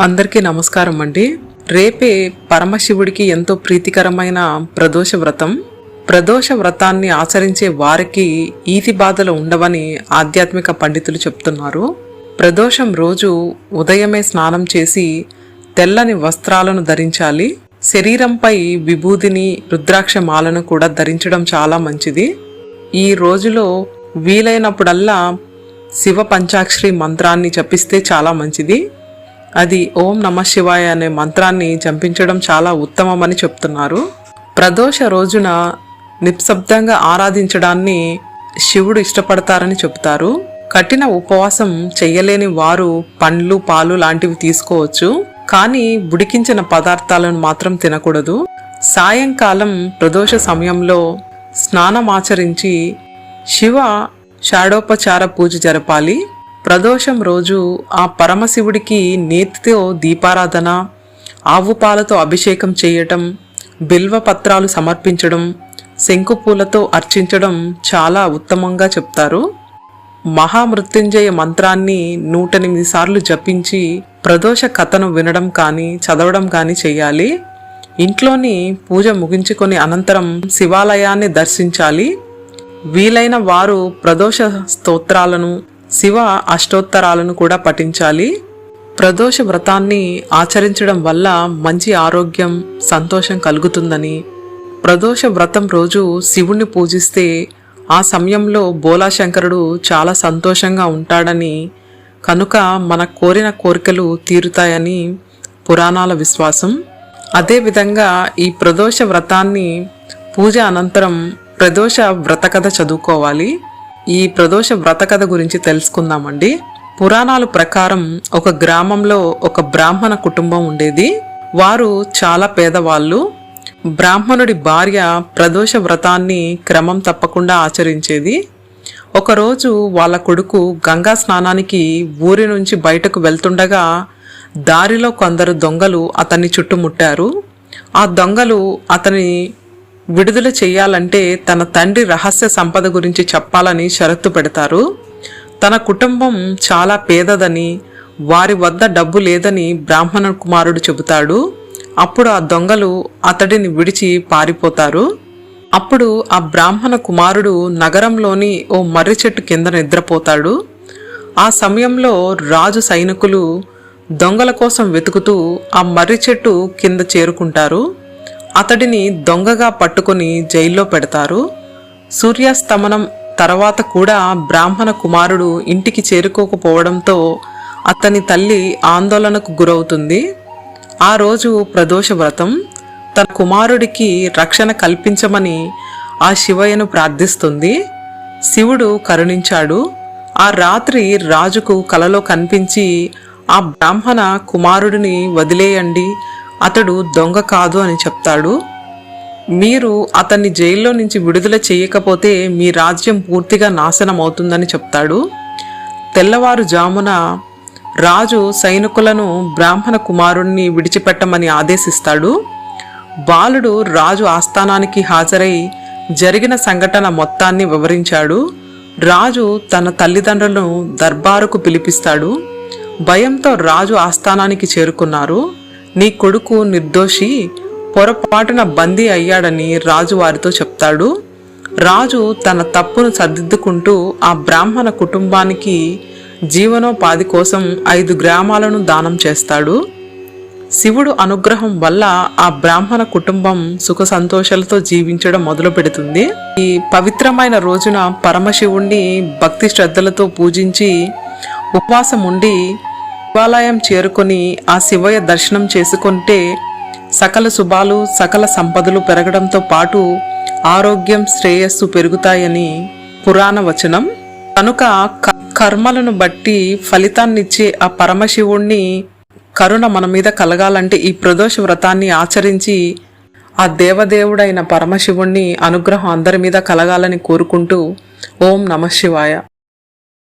అందరికీ నమస్కారం అండి. రేపే పరమశివుడికి ఎంతో ప్రీతికరమైన ప్రదోష వ్రతం. ప్రదోష వ్రతాన్ని ఆచరించే వారికి ఈతి బాధలు ఉండవని ఆధ్యాత్మిక పండితులు చెప్తున్నారు. ప్రదోషం రోజు ఉదయమే స్నానం చేసి తెల్లని వస్త్రాలను ధరించాలి. శరీరంపై విభూదిని రుద్రాక్ష మాలను కూడా ధరించడం చాలా మంచిది. ఈ రోజులో వీలైనప్పుడల్లా శివ పంచాక్షరి మంత్రాన్ని జపిస్తే చాలా మంచిది. అది ఓం నమ శివాయ అనే మంత్రాన్ని జపించడం చాలా ఉత్తమమని చెప్తున్నారు. ప్రదోష రోజున నిశ్శబ్దంగా ఆరాధించడాన్ని శివుడు ఇష్టపడతారని చెబుతారు. కఠిన ఉపవాసం చెయ్యలేని వారు పండ్లు పాలు లాంటివి తీసుకోవచ్చు. కానీ ఉడికించిన పదార్థాలను మాత్రం తినకూడదు. సాయంకాలం ప్రదోష సమయంలో స్నానమాచరించి శివ షాడోపచార పూజ జరపాలి. ప్రదోషం రోజు ఆ పరమశివుడికి నేతితో దీపారాధన ఆవు పాలతో అభిషేకం చేయటం బిల్వ పత్రాలు సమర్పించడం శంకుపూలతో అర్చించడం చాలా ఉత్తమంగా చెప్తారు. మహామృత్యుంజయ మంత్రాన్ని నూటెనిమిది సార్లు జపించి ప్రదోష కథను వినడం కానీ చదవడం కానీ చేయాలి. ఇంట్లోని పూజ ముగించుకొని అనంతరం శివాలయాన్ని దర్శించాలి. వీలైన వారు ప్రదోష స్తోత్రాలను శివ అష్టోత్తరాలను కూడా పఠించాలి. ప్రదోష వ్రతాన్ని ఆచరించడం వల్ల మంచి ఆరోగ్యం సంతోషం కలుగుతుందని. ప్రదోష వ్రతం రోజు శివుణ్ణి పూజిస్తే ఆ సమయంలో బోలాశంకరుడు చాలా సంతోషంగా ఉంటాడని కనుక మన కోరిన కోరికలు తీరుతాయని పురాణాల విశ్వాసం. అదేవిధంగా ఈ ప్రదోష వ్రతాన్ని పూజ అనంతరం ప్రదోష వ్రత కథ చదువుకోవాలి. ఈ ప్రదోష వ్రత కథ గురించి తెలుసుకుందామండి. పురాణాలు ప్రకారం ఒక గ్రామంలో ఒక బ్రాహ్మణ కుటుంబం ఉండేది. వారు చాలా పేదవాళ్ళు. బ్రాహ్మణుడి భార్య ప్రదోష వ్రతాన్ని క్రమం తప్పకుండా ఆచరించేది. ఒకరోజు వాళ్ళ కొడుకు గంగా స్నానానికి ఊరి నుంచి బయటకు వెళ్తుండగా దారిలో కొందరు దొంగలు అతన్ని చుట్టుముట్టారు. ఆ దొంగలు అతని విడుదల చేయాలంటే తన తండ్రి రహస్య సంపద గురించి చెప్పాలని షరత్తు పెడతారు. తన కుటుంబం చాలా పేదదని వారి వద్ద డబ్బు లేదని బ్రాహ్మణ కుమారుడు చెబుతాడు. అప్పుడు ఆ దొంగలు అతడిని విడిచి పారిపోతారు. అప్పుడు ఆ బ్రాహ్మణ కుమారుడు నగరంలోని ఓ మర్రి చెట్టు కింద నిద్రపోతాడు. ఆ సమయంలో రాజు సైనికులు దొంగల కోసం వెతుకుతూ ఆ మర్రి చెట్టు కింద చేరుకుంటారు. అతడిని దొంగగా పట్టుకొని జైల్లో పెడతారు. సూర్యాస్తమనం తర్వాత కూడా బ్రాహ్మణ కుమారుడు ఇంటికి చేరుకోకపోవడంతో అతని తల్లి ఆందోళనకు గురవుతుంది. ఆ రోజు ప్రదోష వ్రతం. తన కుమారుడికి రక్షణ కల్పించమని ఆ శివయ్యను ప్రార్థిస్తుంది. శివుడు కరుణించాడు. ఆ రాత్రి రాజుకు కలలో కనిపించి ఆ బ్రాహ్మణ కుమారుడిని వదిలేయండి అతడు దొంగ కాదు అని చెప్తాడు. మీరు అతన్ని జైల్లో నుంచి విడుదల చేయకపోతే మీ రాజ్యం పూర్తిగా నాశనం అవుతుందని చెప్తాడు. తెల్లవారుజామున రాజు సైనికులను బ్రాహ్మణ కుమారుణ్ణి విడిచిపెట్టమని ఆదేశిస్తాడు. బాలుడు రాజు ఆస్థానానికి హాజరై జరిగిన సంఘటన మొత్తాన్ని వివరించాడు. రాజు తన తల్లిదండ్రులను దర్బారుకు పిలిపిస్తాడు. భయంతో రాజు ఆస్థానానికి చేరుకున్నారు. నీ కొడుకు నిర్దోషి పొరపాటున బందీ అయ్యాడని రాజు వారితో చెప్తాడు. రాజు తన తప్పును సర్దిద్దుకుంటూ ఆ బ్రాహ్మణ కుటుంబానికి జీవనోపాధి కోసం ఐదు గ్రామాలను దానం చేస్తాడు. శివుడు అనుగ్రహం వల్ల ఆ బ్రాహ్మణ కుటుంబం సుఖ సంతోషాలతో జీవించడం మొదలు పెడుతుంది. ఈ పవిత్రమైన రోజున పరమశివుణ్ణి భక్తి శ్రద్ధలతో పూజించి ఉపవాసం ఉండి శివాలయం చేరుకొని ఆ శివయ్య దర్శనం చేసుకుంటే సకల శుభాలు సకల సంపదలు పెరగడంతో పాటు ఆరోగ్యం శ్రేయస్సు పెరుగుతాయని పురాణ వచనం. కనుక క- కర్మలను బట్టి ఫలితాన్నిచ్చే ఆ పరమశివుణ్ణి కరుణ మన మీద కలగాలంటే ఈ ప్రదోష వ్రతాన్ని ఆచరించి ఆ దేవదేవుడైన పరమశివుణ్ణి అనుగ్రహం అందరి మీద కలగాలని కోరుకుంటూ ఓం నమ శివాయ.